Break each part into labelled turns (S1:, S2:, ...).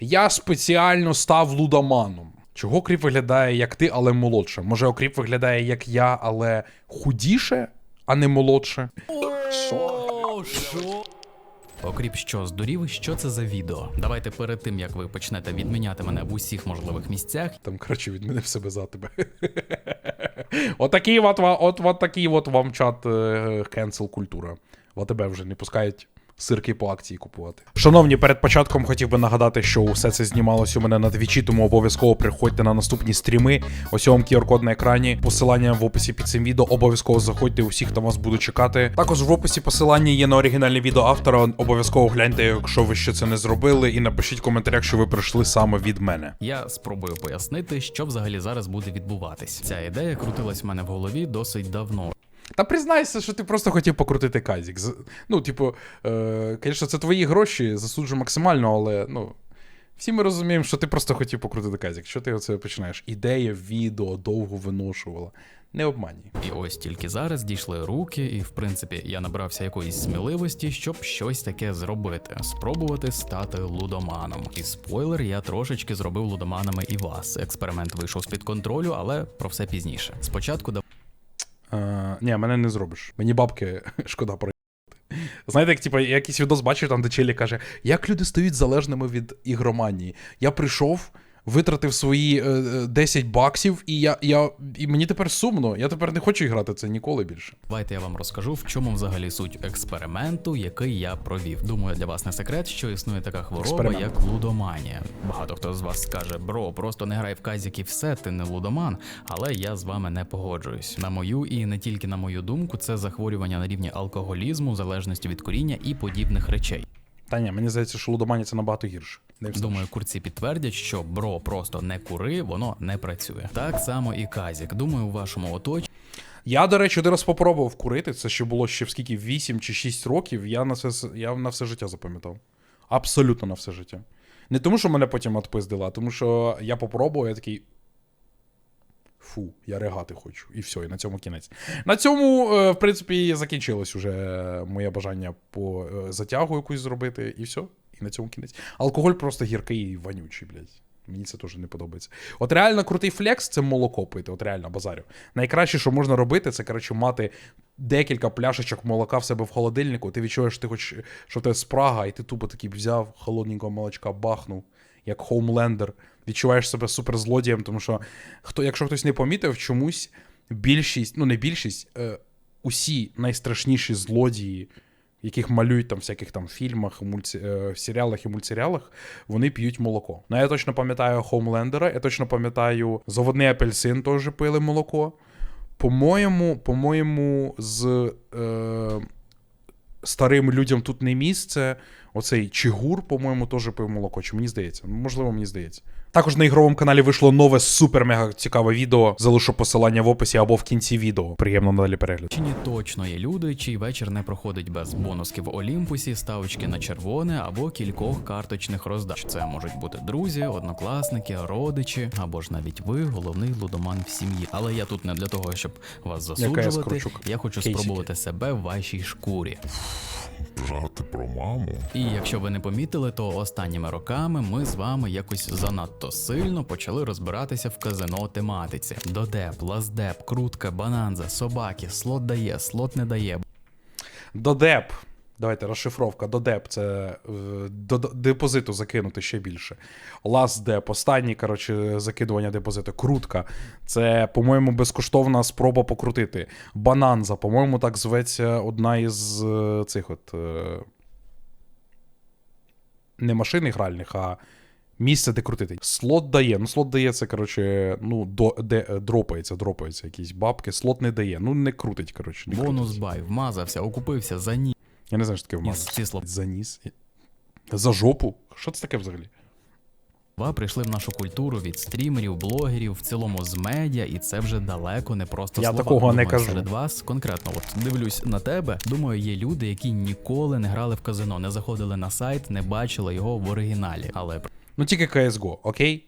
S1: Я спеціально став лудоманом. Чого кріп виглядає як ти, але молодше? Може, окріп виглядає як я, але худіше, а не молодше?
S2: Окріп що, здурів, що це за відео? Давайте перед тим, як ви почнете відміняти мене в усіх можливих місцях,
S1: Там, коротше, відмінив себе за тебе. Отакий от, ва- от, от такий от вам чат кенсел культура. От тебе вже не пускають сирки по акції купувати. Шановні, перед початком хотів би нагадати, що усе це знімалось у мене на твічі, тому обов'язково приходьте на наступні стріми. Ось вам QR-код на екрані. Посилання в описі під цим відео. Обов'язково заходьте, усіх там вас буду чекати. Також в описі посилання є на оригінальне відео автора. Обов'язково гляньте, якщо ви ще це не зробили, і напишіть в коментарях, що ви прийшли саме від мене.
S2: я спробую пояснити, що взагалі зараз буде відбуватись. Ця ідея крутилась в мене в голові досить давно.
S1: Та признайся, що ти просто хотів покрутити казік. З- Ну, типу, е, звісно, це твої гроші, засуджу максимально, але ну. Всі ми розуміємо, що ти просто хотів покрутити казік. Що ти оце починаєш? Ідея відео довго виношувала. Не обманюй.
S2: І ось тільки зараз дійшли руки, і в принципі я набрався якоїсь сміливості, щоб щось таке зробити, спробувати стати лудоманом. І спойлер, я трошечки зробив лудоманами і вас. Експеримент вийшов з-під контролю, але про все пізніше. Спочатку
S1: Е, ні, мене не зробиш. Мені бабки шкода про. Знаєте, як типу, я якийсь відос бачив, там де Челі каже, як люди стають залежними від ігроманії. Я прийшов, витратив свої е, е, 10 баксів, і я, я, і мені тепер сумно. Я тепер не хочу грати це ніколи більше.
S2: Давайте я вам розкажу, в чому взагалі суть експерименту, який я провів. Думаю, для вас не секрет, що існує така хвороба,
S1: Експеримент.
S2: як лудоманія. Багато хто з вас скаже, бро, просто не грай в казік і все, ти не лудоман. Але я з вами не погоджуюсь. На мою і не тільки на мою думку, це захворювання на рівні алкоголізму, залежності від коріння і подібних речей.
S1: Та ні, мені здається, що лудомані це набагато гірше. Не.
S2: Думаю, курці підтвердять, що бро просто не кури, воно не працює. Так само і казік. Думаю, у вашому оточенні.
S1: Я, до речі, один раз попробував курити. Це ще було ще в скільки 8 чи 6 років. Я на все, я на все життя запам'ятав. Абсолютно на все життя. Не тому, що мене потім відпиздили, а тому, що я попробував, я такий. Фу, я ригати хочу. І все, і на цьому кінець. На цьому, е, в принципі, закінчилось уже моє бажання по е, затягу якусь зробити, і все. І на цьому кінець. Алкоголь просто гіркий і вонючий, блядь. Мені це теж не подобається. От реально крутий флекс це молоко пити, от реально базарю. Найкраще, що можна робити, це коротше мати декілька пляшечок молока в себе в холодильнику. Ти відчуваєш, що ти хоч, що в тебе спрага, і ти тупо такий взяв холодненького молочка, бахнув, як хоумлендер. Відчуваєш себе суперзлодієм, тому що хто, якщо хтось не помітив, чомусь більшість, ну не більшість, е, усі найстрашніші злодії, яких малюють там в всяких там фільмах, мульті, е, серіалах і мультсеріалах, вони п'ють молоко. Ну, я точно пам'ятаю Хоумлендера, я точно пам'ятаю Заводний апельсин теж пили молоко. По-моєму, по-моєму, з е, старим людям тут не місце. Оцей Чигур, по-моєму, теж пив молоко. Чи мені здається? Можливо, мені здається. Також на ігровому каналі вийшло нове супер-мега цікаве відео. Залишу посилання в описі або в кінці відео. Приємно надалі перегляд.
S2: Чи точно є люди, чий вечір не проходить без бонусків в Олімпусі, ставочки на червоне або кількох карточних роздач. Це можуть бути друзі, однокласники, родичі або ж навіть ви, головний лудоман в сім'ї. Але я тут не для того, щоб вас
S1: я
S2: засуджувати.
S1: скручук.
S2: Я хочу
S1: Кейсики.
S2: спробувати себе в вашій шкурі.
S3: Жати про маму.
S2: І якщо ви не помітили, то останніми роками ми з вами якось занадто сильно почали розбиратися в казино тематиці. Додеп, лаздеп, крутка, бананза, собаки, слот дає, слот не дає.
S1: Додеп. Давайте розшифровка. Додеп це е, до депозиту закинути ще більше. Ластдеп, останній, коротше, закидування депозиту. Крутка. Це, по-моєму, безкоштовна спроба покрутити. Бананза, по-моєму, так зветься одна із е, цих от. Е, Не машин гральних, а місце, де крутити. Слот дає. Ну, слот дає це, коротше, ну, до, де е, дропається, дропається якісь бабки. Слот не дає. Ну, не крутить, коротше. Не
S2: Бонус
S1: крутить.
S2: бай, вмазався, окупився за ні.
S1: Я не знаю, що таке
S2: вмазався.
S1: вмазати.
S2: ці слова
S1: За ніс. За жопу? Що це таке взагалі?
S2: Прийшли в нашу культуру від стрімерів, блогерів, в цілому з медіа, і це вже далеко не просто
S1: Я
S2: слова.
S1: такого не
S2: Думаю,
S1: кажу.
S2: Серед вас конкретно, от дивлюсь на тебе. Думаю, є люди, які ніколи не грали в казино, не заходили на сайт, не бачили його в оригіналі. Але
S1: Ну тільки CSGO, окей?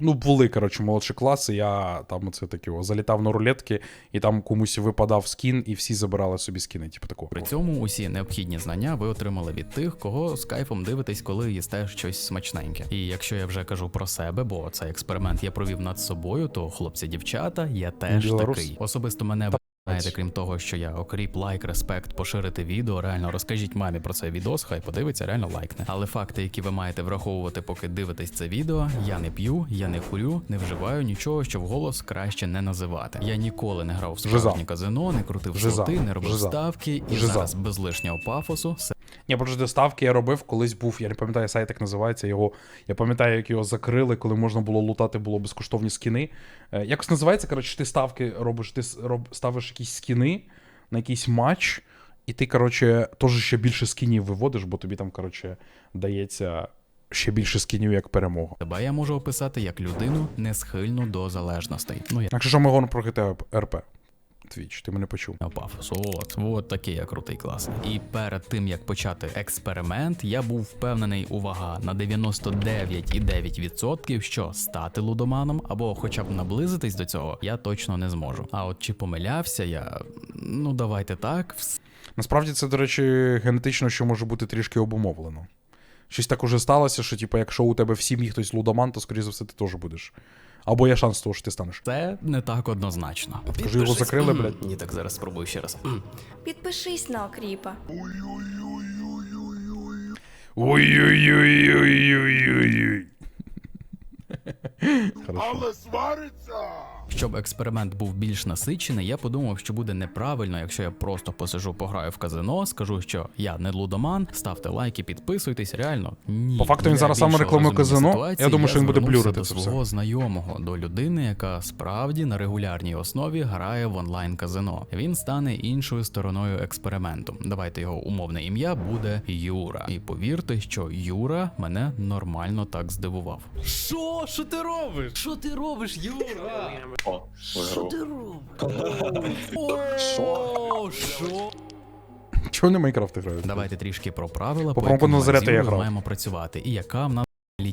S1: Ну, були, коротше, молодші класи. Я там оце таке, о, залітав на рулетки, і там комусь випадав скін, і всі забирали собі скіни, типу такого.
S2: При цьому усі необхідні знання ви отримали від тих, кого з кайфом дивитесь, коли їсте щось смачненьке. І якщо я вже кажу про себе, бо цей експеримент я провів над собою, то хлопці-дівчата, я теж
S1: Білорус.
S2: такий. Особисто мене Знаєте, крім того, що я окріп, лайк, респект, поширити відео, реально розкажіть мамі про цей відос, хай подивиться, реально лайкне. Але факти, які ви маєте враховувати, поки дивитесь це відео, я не п'ю, я не курю, не вживаю нічого, що вголос краще не називати. Я ніколи не грав в
S1: Жиза.
S2: справжнє казино, не крутив слоти, не робив
S1: Жиза.
S2: ставки, і
S1: Жиза.
S2: зараз без лишнього пафосу
S1: Ні, бо ж доставки я робив, колись був, я не пам'ятаю, сайт як називається його. Я пам'ятаю, як його закрили, коли можна було лутати, було безкоштовні скіни. Е, якось називається, коротше, ти ставки робиш, ти роб, ставиш якісь скіни на якийсь матч, і ти, коротше, теж ще більше скінів виводиш, бо тобі там, коротше, дається ще більше скінів як перемога.
S2: Тебе я можу описати як людину не схильну до залежностей. Ну я
S1: Якщо що ми говоримо про РП. Твіч, ти мене почув.
S2: на пафос. От, от такий я крутий клас. І перед тим як почати експеримент, я був впевнений, увага, на 99,9%, що стати лудоманом або хоча б наблизитись до цього, я точно не зможу. А от чи помилявся я? Ну давайте так,
S1: Насправді це, до речі, генетично, що може бути трішки обумовлено. Щось так уже сталося, що, типу, якщо у тебе в сім'ї хтось лудоман, то, скоріше за все, ти теж будеш. Або є шанс того, що ти станеш.
S2: це не так однозначно.
S1: Скажи, його закрили, блядь.
S2: Ні, так зараз спробую ще раз.
S4: Підпишись на окріпа.
S1: Ой-ой-ой-ой-ой-ой. Хорошо.
S2: Щоб експеримент був більш насичений, я подумав, що буде неправильно, якщо я просто посижу, пограю в казино, скажу, що я не лудоман, ставте лайки, підписуйтесь. Реально ні.
S1: По факту він зараз саме рекламує казино.
S2: ситуації
S1: Я думаю, що він буде блюрити
S2: до
S1: це все.
S2: знайомого, до людини, яка справді на регулярній основі грає в онлайн казино. Він стане іншою стороною експерименту. Давайте його умовне ім'я буде Юра. І повірте, що Юра мене нормально так здивував.
S5: Що? Що ти робиш? Що ти робиш, Юра?
S6: О,
S5: Що
S6: виграв.
S5: ти робиш? Що?
S1: Чого не Майнкрафт грають?
S2: Давайте трішки про правила,
S1: По
S2: по яким ми
S1: я грав.
S2: маємо працювати, і яка в нас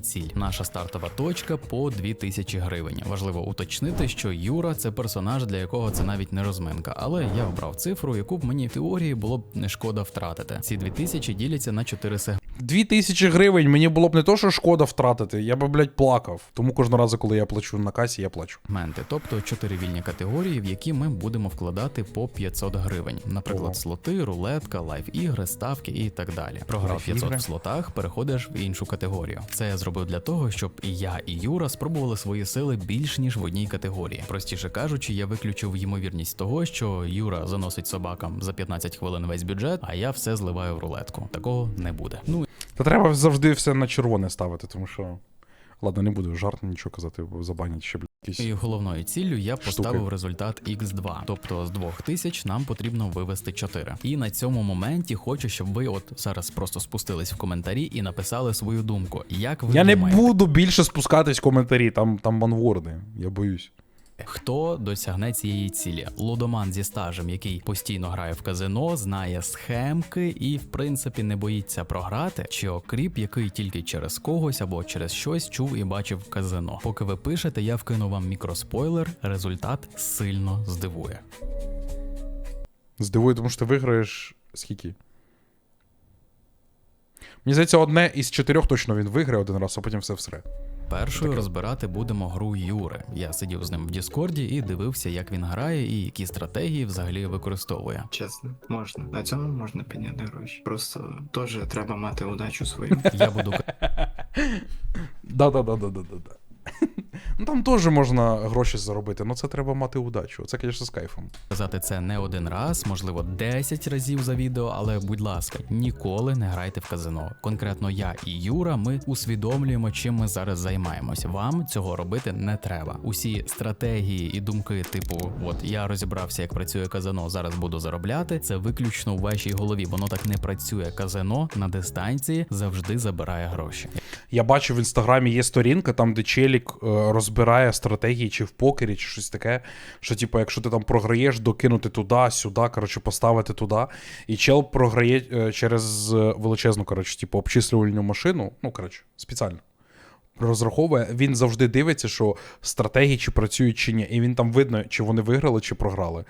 S2: ціль. Наша стартова точка по 2000 гривень. Важливо уточнити, що Юра це персонаж, для якого це навіть не розминка, але я обрав цифру, яку б мені в теорії було б не шкода втратити. Ці 2000 діляться на 4 сегменти.
S1: Дві тисячі гривень мені було б не то, що шкода втратити, я би, блядь, плакав. Тому кожного разу, коли я плачу на касі, я плачу.
S2: Менти, тобто 4 вільні категорії, в які ми будемо вкладати по 500 гривень. Наприклад,
S1: Ого.
S2: слоти, рулетка, лайв-ігри, ставки і так далі. Програв
S1: Лайв-ігри?
S2: 500 в слотах, переходиш в іншу категорію. Це я зробив для того, щоб і я, і Юра спробували свої сили більш ніж в одній категорії. Простіше кажучи, я виключив ймовірність того, що Юра заносить собакам за 15 хвилин весь бюджет, а я все зливаю в рулетку. Такого не буде. Ну
S1: Та треба завжди все на червоне ставити, тому що. Ладно, не буду жарт нічого казати, бо забанять ще, блядь, якісь.
S2: І головною ціллю я
S1: Штуки.
S2: поставив результат x2, тобто з 2000 нам потрібно вивести 4. І на цьому моменті хочу, щоб ви от зараз просто спустились в коментарі і написали свою думку. Як ви
S1: Я не буду більше спускатись в коментарі, там, там банворди, я боюсь.
S2: Хто досягне цієї цілі? Лудоман зі стажем, який постійно грає в казино, знає схемки і, в принципі, не боїться програти, чи окріп, який тільки через когось або через щось чув і бачив казино. Поки ви пишете, я вкину вам мікроспойлер. Результат сильно здивує.
S1: Здивує, тому що ти виграєш скільки? Мені здається, одне із чотирьох точно він виграє один раз, а потім все всре.
S2: Першою розбирати будемо гру Юри. Я сидів з ним в Діскорді і дивився, як він грає і які стратегії взагалі використовує.
S6: Чесно, можна. На цьому можна підняти гроші. Просто теж треба мати удачу свою.
S2: Я буду
S1: Да-да-да-да-да-да. Ну там теж можна гроші заробити, але це треба мати удачу. Це, звісно, з кайфом.
S2: казати це не один раз, можливо, 10 разів за відео, але будь ласка, ніколи не грайте в казино. Конкретно я і Юра, ми усвідомлюємо, чим ми зараз займаємось. Вам цього робити не треба. Усі стратегії і думки, типу, от я розібрався, як працює казино, зараз буду заробляти. Це виключно у вашій голові. Воно так не працює. Казино на дистанції завжди забирає гроші.
S1: Я бачу в інстаграмі є сторінка, там, де челік е, розбирає стратегії, чи в покері, чи щось таке. Що, типу, якщо ти там програєш, докинути туди, сюди, коротше, поставити туди. І чел програє е, через е, величезну, коротше, типу, обчислювальну машину. Ну, коротше, спеціально. розраховує, він завжди дивиться, що стратегії чи працюють чи ні. І він там видно, чи вони виграли, чи програли.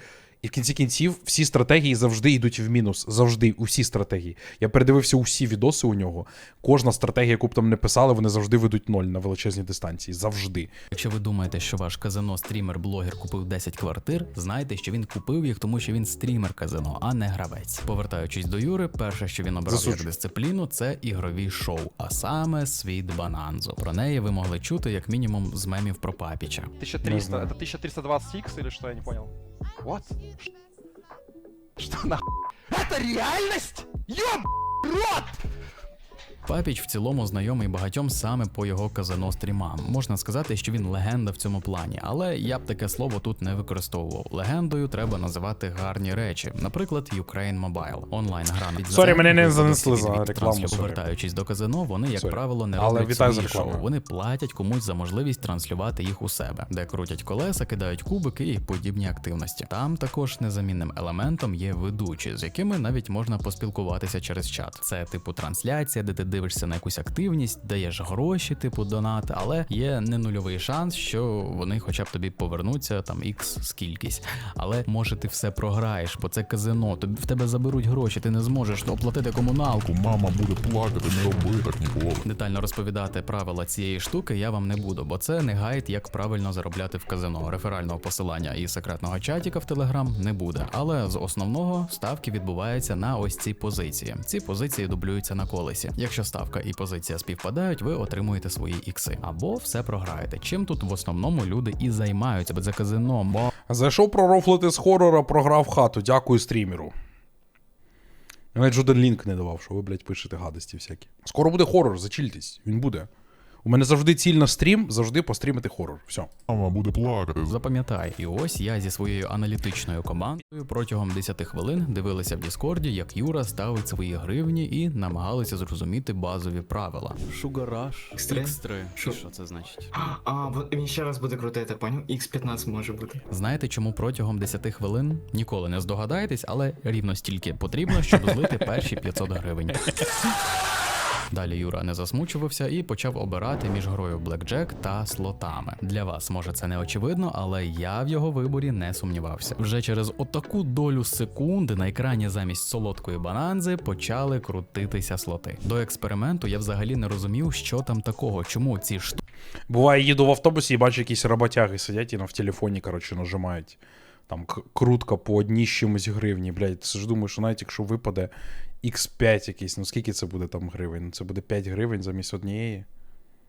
S1: І в кінці кінців всі стратегії завжди йдуть в мінус. Завжди, усі стратегії. Я передивився усі відоси у нього. Кожна стратегія, яку б там не писали, вони завжди ведуть ноль на величезній дистанції. Завжди.
S2: Якщо ви думаєте, що ваш казино стрімер-блогер купив 10 квартир, знайте, що він купив їх, тому що він стрімер казино, а не гравець. Повертаючись до Юри, перше, що він обрав як дисципліну, це ігрові шоу, а саме світ Бананзо. Про неї ви могли чути як мінімум з мемів про папіча.
S7: 1300,
S1: знаю.
S7: это 1320x или что, я не понял? Ш- Что на... Это реальность? Ёб рот!
S2: Папіч в цілому знайомий багатьом саме по його казино стрімам. Можна сказати, що він легенда в цьому плані, але я б таке слово тут не використовував. Легендою треба називати гарні речі, наприклад, Ukraine Mobile. онлайн гра від
S1: Сорі, мене не занесли за рекламу.
S2: Повертаючись до казино, вони, як
S1: Сорі.
S2: правило, не
S1: Але
S2: роблять свої шоу. Вони платять комусь за можливість транслювати їх у себе, де крутять колеса, кидають кубики і подібні активності. Там також незамінним елементом є ведучі, з якими навіть можна поспілкуватися через чат. Це типу трансляція, де ти дивишся на якусь активність, даєш гроші, типу донат, але є не нульовий шанс, що вони хоча б тобі повернуться там ікс скількись. Але може ти все програєш, бо це казино. Тобі в тебе заберуть гроші, ти не зможеш оплатити комуналку.
S3: Мама буде плакати, не роби так ніколи.
S2: Детально розповідати правила цієї штуки я вам не буду, бо це не гайд, як правильно заробляти в казино. Реферального посилання і секретного чатіка в Телеграм не буде. Але з основного ставки відбуваються на ось ці позиції. Ці позиції дублюються на колесі. Якщо ставка і позиція співпадають, ви отримуєте свої ікси або все програєте. Чим тут в основному люди і займаються, за казином, казино, бо
S1: Зайшов пророфлити з хорора, програв хату. Дякую стрімеру. Навіть жоден лінк не давав, що ви, блядь, пишете гадості всякі. Скоро буде хорор, зачільтесь, він буде. У мене завжди ціль на стрім, завжди пострімити хорор. Все.
S3: Мама буде плакати.
S2: Запам'ятай, і ось я зі своєю аналітичною командою протягом 10 хвилин дивилися в Діскорді, як Юра ставить свої гривні і намагалися зрозуміти базові правила.
S5: Шугараш.
S6: Ікстри?
S5: Ікстри.
S6: Що?
S5: Що це значить?
S6: А, вот він ще раз буде крутити, поняв? X15 може бути.
S2: Знаєте, чому протягом 10 хвилин ніколи не здогадаєтесь, але рівно стільки потрібно, щоб злити перші 500 гривень. Далі Юра не засмучувався і почав обирати між грою Блекджек та слотами. Для вас може це не очевидно, але я в його виборі не сумнівався. Вже через отаку долю секунди на екрані замість солодкої бананзи почали крутитися слоти. До експерименту я взагалі не розумів, що там такого, чому ці штуки.
S1: Буває, їду в автобусі і бачу якісь роботяги сидять і на в телефоні, коротше, нажимають. Там крутка по одній чимось гривні. Блядь, ти ж думаєш, що навіть якщо випаде X5 якийсь, ну скільки це буде там гривень? Це буде 5 гривень замість однієї.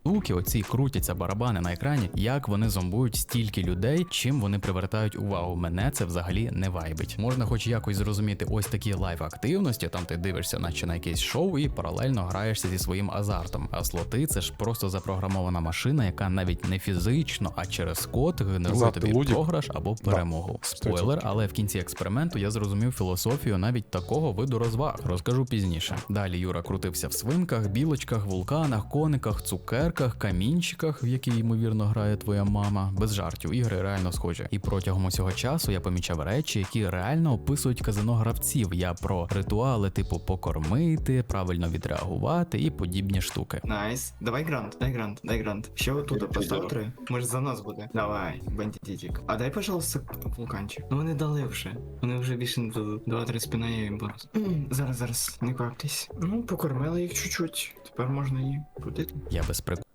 S2: Звуки, оці крутяться барабани на екрані, як вони зомбують стільки людей, чим вони привертають увагу. Мене це взагалі не вайбить. Можна хоч якось зрозуміти ось такі лайв активності, там ти дивишся, наче на якесь шоу, і паралельно граєшся зі своїм азартом. А слоти це ж просто запрограмована машина, яка навіть не фізично, а через код генерує
S1: Златий
S2: тобі
S1: лудік.
S2: програш або перемогу. Спойлер, але в кінці експерименту я зрозумів філософію навіть такого виду розваг. Розкажу пізніше. Далі Юра крутився в свинках, білочках, вулканах, кониках, цукерках, камінчиках, в які ймовірно грає твоя мама. Без жартів, ігри реально схожі. І протягом усього часу я помічав речі, які реально описують казино гравців. Я про ритуали, типу покормити, правильно відреагувати і подібні штуки.
S6: Найс. Давай грант, дай грант, дай грант. Ще отут постав три. Може за нас буде. Давай, бандитик. А дай, пожалуйста, вулканчик. Ну вони дали вже. Вони вже більше не дадуть. Два-три спина я їм бонус. М, Зараз, зараз, не кваптесь. Ну, покормили їх чуть-чуть. Тепер можна її крутити.
S2: Я без приколів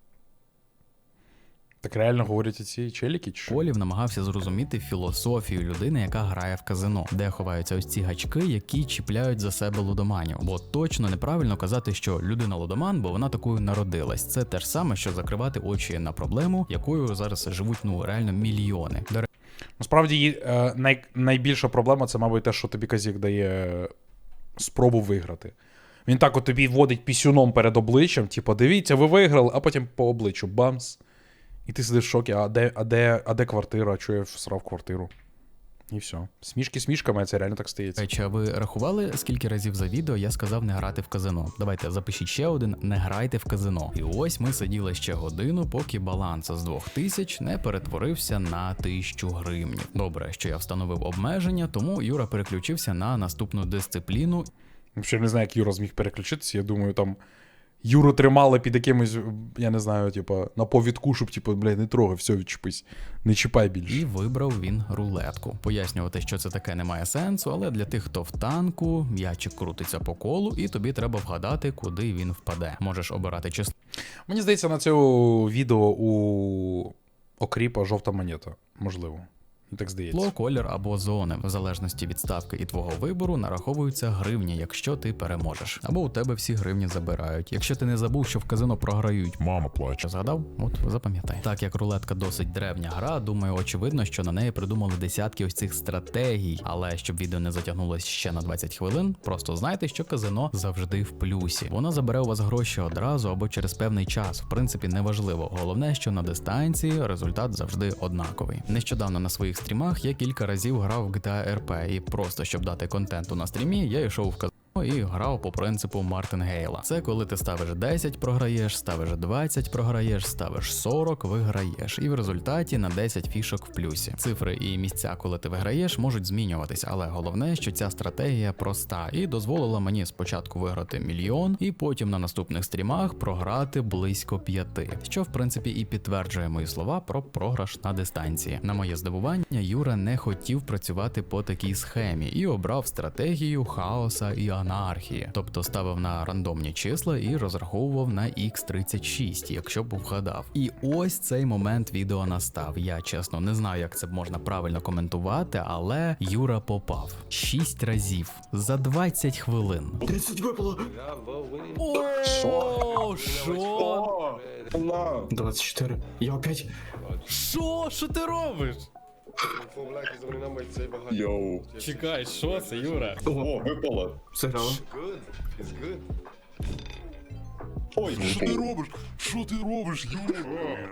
S1: Так реально говорять ці челіки, чи що?
S2: намагався зрозуміти філософію людини, яка грає в казино, де ховаються ось ці гачки, які чіпляють за себе лудоманів. Бо точно неправильно казати, що людина лудоман, бо вона такою народилась. Це те ж саме, що закривати очі на проблему, якою зараз живуть ну реально мільйони. До
S1: Насправді е, най, найбільша проблема це, мабуть, те, що тобі Казік дає спробу виграти. Він так от тобі вводить пісюном перед обличчям, типу, дивіться, ви виграли, а потім по обличчю бамс. І ти сидиш в шокі, а де, а де, а де квартира, а чого я всрав квартиру? І все. Смішки смішками, а це реально так стається.
S2: Речі, а ви рахували, скільки разів за відео я сказав не грати в казино? Давайте запишіть ще один: не грайте в казино. І ось ми сиділи ще годину, поки баланс з 2000 не перетворився на 1000 гривнів. Добре, що я встановив обмеження, тому Юра переключився на наступну дисципліну
S1: Взагалі не знаю, як Юра зміг переключитися. Я думаю, там Юру тримали під якимось, я не знаю, типу, на повідку, щоб, типу, блядь, не трогай, все, відчепись. Не чіпай більше.
S2: І вибрав він рулетку. Пояснювати, що це таке, немає сенсу, але для тих, хто в танку, м'ячик крутиться по колу, і тобі треба вгадати, куди він впаде. Можеш обирати число
S1: Мені здається, на цьому відео у Окріпа жовта монета. Можливо. Мені так здається.
S2: Тло, колір або зони, в залежності від ставки і твого вибору, нараховуються гривні, якщо ти переможеш. Або у тебе всі гривні забирають. Якщо ти не забув, що в казино програють.
S3: Мама плаче.
S2: Згадав? От запам'ятай. Так як рулетка досить древня гра, думаю, очевидно, що на неї придумали десятки ось цих стратегій. Але щоб відео не затягнулося ще на 20 хвилин, просто знайте, що казино завжди в плюсі. Воно забере у вас гроші одразу або через певний час. В принципі, неважливо. Головне, що на дистанції результат завжди однаковий. Нещодавно на своїх стрімах я кілька разів грав в GTA RP, і просто щоб дати контенту на стрімі, я йшов в казино. І грав по принципу Мартин Гейла. Це коли ти ставиш 10, програєш, ставиш 20, програєш, ставиш 40, виграєш. І в результаті на 10 фішок в плюсі. Цифри і місця, коли ти виграєш, можуть змінюватись, але головне, що ця стратегія проста і дозволила мені спочатку виграти мільйон, і потім на наступних стрімах програти близько п'яти. Що в принципі і підтверджує мої слова про програш на дистанції. На моє здивування, Юра не хотів працювати по такій схемі і обрав стратегію хаоса і анархії, тобто ставив на рандомні числа і розраховував на X36, якщо б вгадав. І ось цей момент відео настав. Я чесно не знаю, як це можна правильно коментувати, але Юра попав 6 разів за 20 хвилин.
S6: 30 випало.
S5: О, що?
S6: 24. Я опять.
S5: Що? Що ти робиш?
S8: Йоу.
S5: Чекай, що це, Юра?
S8: О, випало.
S6: Сыграла.
S8: Ой,
S3: Що ти робиш? Що ти робиш, Юра?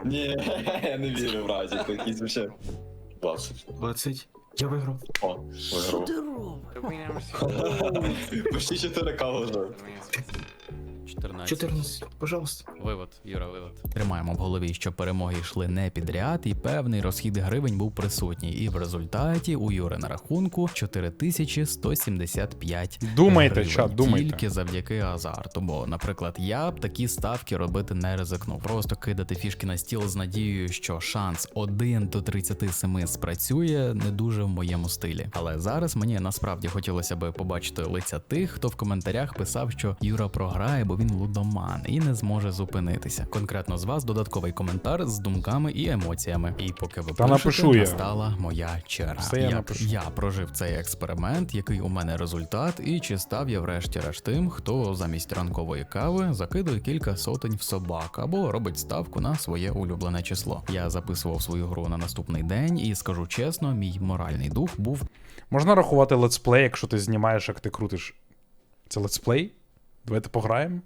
S8: Ні, я не вірю в разі, якийсь вообще. 20.
S6: 20. Я выиграл.
S8: О, виграв. Почти 4К вже.
S2: 14.
S6: 14. Пожалуйста.
S2: Вивод, Юра, вивод. Тримаємо в голові, що перемоги йшли не підряд, і певний розхід гривень був присутній. І в результаті у Юри на рахунку 4175
S1: Думайте,
S2: гривень.
S1: чат, думайте.
S2: Тільки завдяки азарту. Бо, наприклад, я б такі ставки робити не ризикнув. Просто кидати фішки на стіл з надією, що шанс 1 до 37 спрацює не дуже в моєму стилі. Але зараз мені насправді хотілося би побачити лиця тих, хто в коментарях писав, що Юра програє, бо він лудоман і не зможе зупинитися. Конкретно з вас додатковий коментар з думками і емоціями. І поки ви
S1: Та
S2: пишете,
S1: напишу я.
S2: настала моя черга.
S1: Все я
S2: Як
S1: напишу.
S2: я прожив цей експеримент, який у мене результат, і чи став я врешті-решт тим, хто замість ранкової кави закидує кілька сотень в собак або робить ставку на своє улюблене число. Я записував свою гру на наступний день, і скажу чесно, мій моральний дух був
S1: Можна рахувати летсплей, якщо ти знімаєш, як ти крутиш. Це летсплей? Давайте пограємо.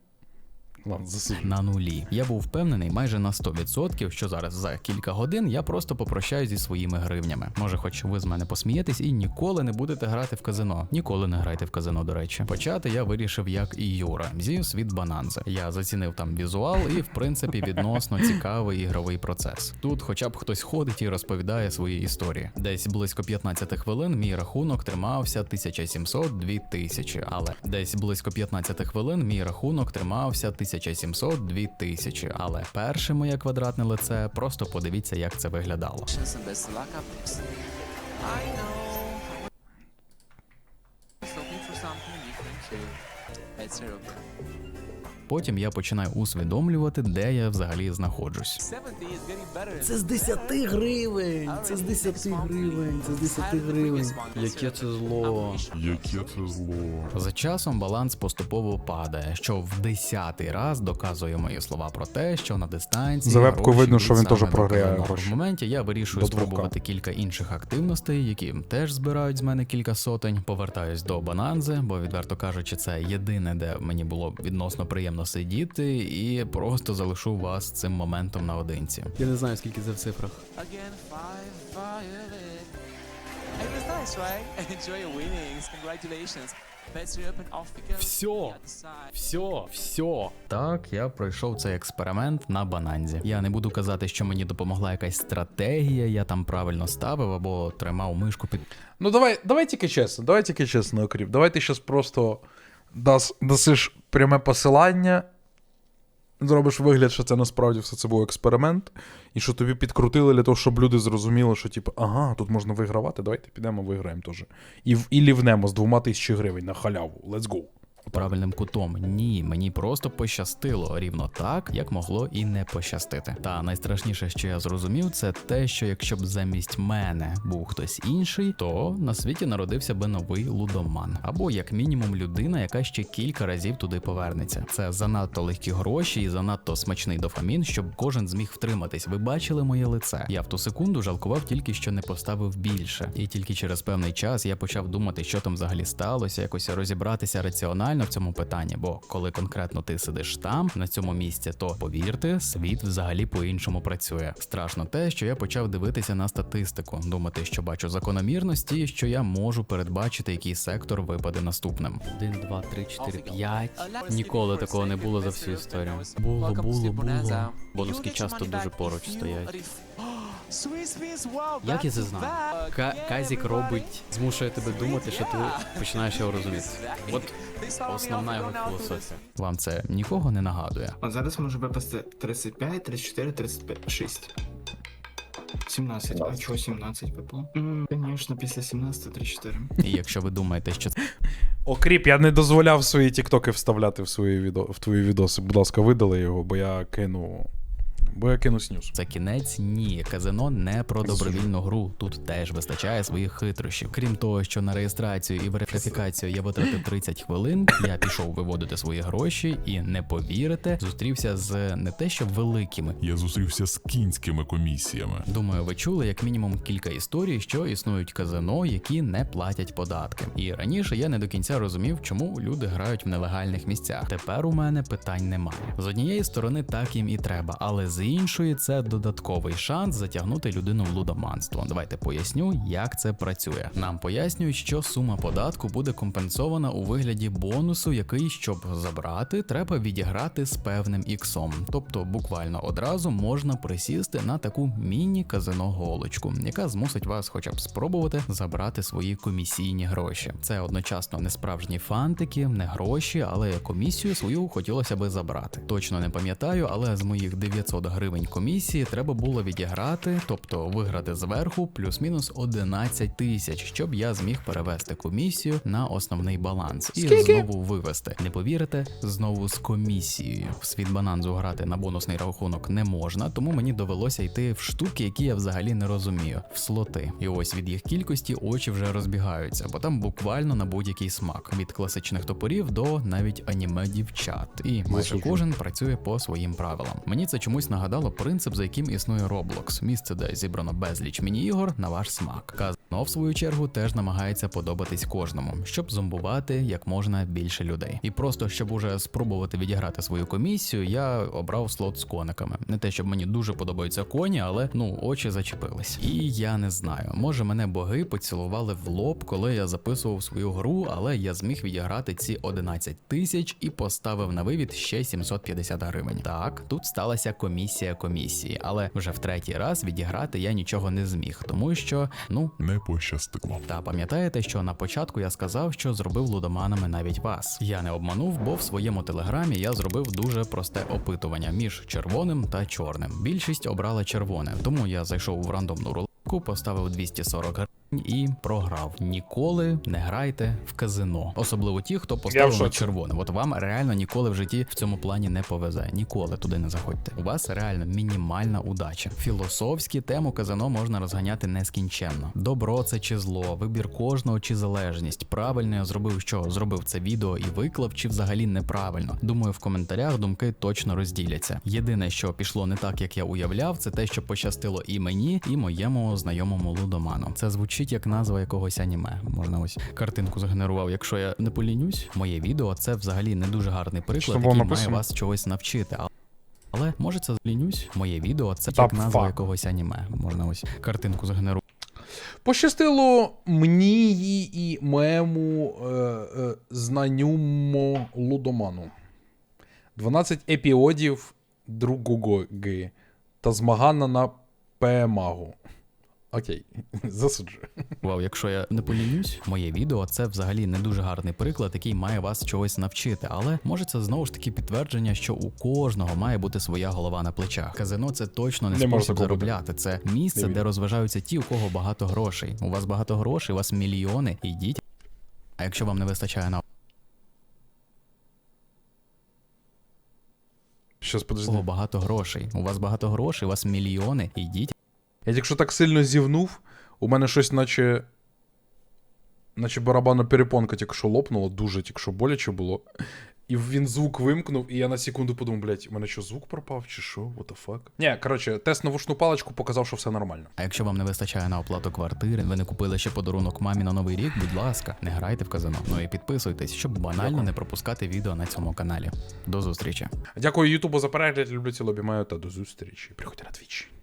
S1: Ладно, засуджую.
S2: на нулі. Я був впевнений майже на 100%, що зараз за кілька годин я просто попрощаюсь зі своїми гривнями. Може, хоч ви з мене посмієтесь і ніколи не будете грати в казино. Ніколи не грайте в казино, до речі. Почати я вирішив, як і Юра, зі світ бананзи. Я зацінив там візуал і, в принципі, відносно цікавий ігровий процес. Тут, хоча б хтось ходить і розповідає свої історії. Десь близько 15 хвилин мій рахунок тримався 1700-2000, але десь близько 15 хвилин мій рахунок тримався 1700-2000, але перше моє квадратне лице, просто подивіться, як це виглядало.
S9: and
S2: Потім я починаю усвідомлювати, де я взагалі знаходжусь.
S9: 70 is getting better.
S5: Це з 10 гривень. Це з 10 гривень. Це з 10 гривень. Яке це зло.
S3: Яке це зло.
S2: За часом баланс поступово падає, що в десятий раз доказує мої слова про те, що на дистанції
S1: За вебку видно, що він теж програє
S2: В моменті я вирішую спробувати кілька інших активностей, які теж збирають з мене кілька сотень. Повертаюсь до бананзи, бо відверто кажучи, це єдине, де мені було відносно приємно сидіти, і просто залишу вас цим моментом наодинці.
S5: Я не знаю, скільки це в цифрах.
S9: Side.
S2: Все, все. Так, я пройшов цей експеримент на бананзі. Я не буду казати, що мені допомогла якась стратегія, я там правильно ставив або тримав мишку під
S1: Ну давай, давай тільки чесно, давай тільки чесно, Окріп. Давай ти щас просто дасиш пряме посилання зробиш вигляд, що це насправді все це був експеримент, і що тобі підкрутили для того, щоб люди зрозуміли, що типу, ага, тут можна вигравати, давайте підемо виграємо теж. І, в- і лівнемо з двома тисячі гривень на халяву. Let's go.
S2: Правильним кутом. Ні, мені просто пощастило рівно так, як могло і не пощастити. Та найстрашніше, що я зрозумів, це те, що якщо б замість мене був хтось інший, то на світі народився би новий лудоман, або як мінімум людина, яка ще кілька разів туди повернеться. Це занадто легкі гроші і занадто смачний дофамін, щоб кожен зміг втриматись. Ви бачили моє лице. Я в ту секунду жалкував тільки, що не поставив більше, і тільки через певний час я почав думати, що там взагалі сталося, якось розібратися раціонально в цьому питанні. Бо коли конкретно ти сидиш там, на цьому місці, то повірте, світ взагалі по-іншому працює. Страшно те, що я почав дивитися на статистику, думати, що бачу закономірності, і що я можу передбачити, який сектор випаде наступним. Один, два, три, чотири, п'ять. Ніколи такого не було за всю історію. Було, було, було. Бонуски часто дуже поруч стоять. Як я це знаю? Ка- Казік робить, змушує тебе думати, що ти починаєш його розуміти. От основна його філософія. Вам це нікого не нагадує.
S6: От зараз може випасти 35, 34, 35, 6. 17. А чого 17 випало? Звісно, після 17 34.
S2: І якщо ви думаєте, що
S1: Окріп, я не дозволяв свої тіктоки вставляти в свої відео, в твої відоси. Будь ласка, видали його, бо я кину. Бо я кину снюс.
S2: це кінець, ні, казино не про добровільну гру. Тут теж вистачає своїх хитрощів. Крім того, що на реєстрацію і верифікацію я витратив 30 хвилин. Я пішов виводити свої гроші і не повірите, зустрівся з не те, що великими,
S3: Я зустрівся з кінськими комісіями.
S2: Думаю, ви чули як мінімум кілька історій, що існують казино, які не платять податки. І раніше я не до кінця розумів, чому люди грають в нелегальних місцях. Тепер у мене питань немає. З однієї сторони, так їм і треба, але з іншої це додатковий шанс затягнути людину в лудоманство. Давайте поясню, як це працює. Нам пояснюють, що сума податку буде компенсована у вигляді бонусу, який, щоб забрати, треба відіграти з певним іксом. Тобто, буквально одразу можна присісти на таку міні-казино голочку, яка змусить вас, хоча б спробувати забрати свої комісійні гроші. Це одночасно не справжні фантики, не гроші, але комісію свою хотілося би забрати. Точно не пам'ятаю, але з моїх 900 гривень комісії треба було відіграти, тобто виграти зверху плюс-мінус 11 тисяч, щоб я зміг перевести комісію на основний баланс і знову вивести. Не повірите, знову з комісією. В світ бананзу грати на бонусний рахунок не можна, тому мені довелося йти в штуки, які я взагалі не розумію, в слоти. І ось від їх кількості очі вже розбігаються, бо там буквально на будь-який смак від класичних топорів до навіть аніме дівчат. І майже кожен працює по своїм правилам. Мені це чомусь нагадало принцип, за яким існує Roblox, місце, де зібрано безліч міні-ігор на ваш смак. Казано, в свою чергу, теж намагається подобатись кожному, щоб зомбувати як можна більше людей. І просто щоб уже спробувати відіграти свою комісію, я обрав слот з кониками. Не те, щоб мені дуже подобаються коні, але ну очі зачепились. І я не знаю, може мене боги поцілували в лоб, коли я записував свою гру, але я зміг відіграти ці 11 тисяч і поставив на вивід ще 750 гривень. Так, тут сталася комісія комісії, але вже в третій раз відіграти я нічого не зміг, тому що ну
S3: Не пощастило.
S2: та пам'ятаєте, що на початку я сказав, що зробив лудоманами навіть вас. Я не обманув, бо в своєму телеграмі я зробив дуже просте опитування між червоним та чорним. Більшість обрала червоне, тому я зайшов в рандомну рулетку, поставив 240 гривень і програв. Ніколи не грайте в казино, особливо ті, хто поставив на червоне. От вам реально ніколи в житті в цьому плані не повезе. Ніколи туди не заходьте. У вас реально мінімальна удача. Філософські тему казино можна розганяти нескінченно. Добро це чи зло, вибір кожного чи залежність. Правильно я зробив, що зробив це відео і виклав, чи взагалі неправильно. Думаю, в коментарях думки точно розділяться. Єдине, що пішло не так, як я уявляв, це те, що пощастило і мені, і моєму знайомому лудоману. Це звучить як назва якогось аніме. Можна ось картинку згенерував. Якщо я не полінюсь, моє відео це взагалі не дуже гарний приклад, який має вас чогось навчити. Але може це злінюсь. Моє відео це як назва
S1: фак.
S2: якогось аніме. Можна ось картинку згенерувати.
S1: Пощастило мені і моєму е, е, знаннюмо лудоману. 12 епіодів другого та змагана на пемагу. Окей, засуджую.
S2: Вау, якщо я не полінюсь, моє відео це взагалі не дуже гарний приклад, який має вас чогось навчити. Але може це знову ж таки підтвердження, що у кожного має бути своя голова на плечах. Казино це точно не,
S1: Не
S2: спосіб заробляти. Це місце,
S1: Не
S2: де розважаються ті, у кого багато грошей. У вас багато грошей, у вас мільйони. Ідіть. А якщо вам не вистачає на
S1: Щас, подожди.
S2: кого багато грошей, у вас багато грошей, у вас мільйони. Ідіть.
S1: Я якщо так сильно зівнув, у мене щось наче. Наче барабанна перепонка тільки що лопнула, дуже тільки що боляче було. І він звук вимкнув, і я на секунду подумав, блядь, у мене що, звук пропав, чи що? What the fuck? Ні, коротше, тест на вушну паличку показав, що все нормально.
S2: А якщо вам не вистачає на оплату квартири, ви не купили ще подарунок мамі на новий рік, будь ласка, не грайте в казино. Ну і підписуйтесь, щоб банально не пропускати відео на цьому каналі. До зустрічі.
S1: Дякую Ютубу за перегляд, люблю цілу обіймаю та до зустрічі. Приходьте на твіч.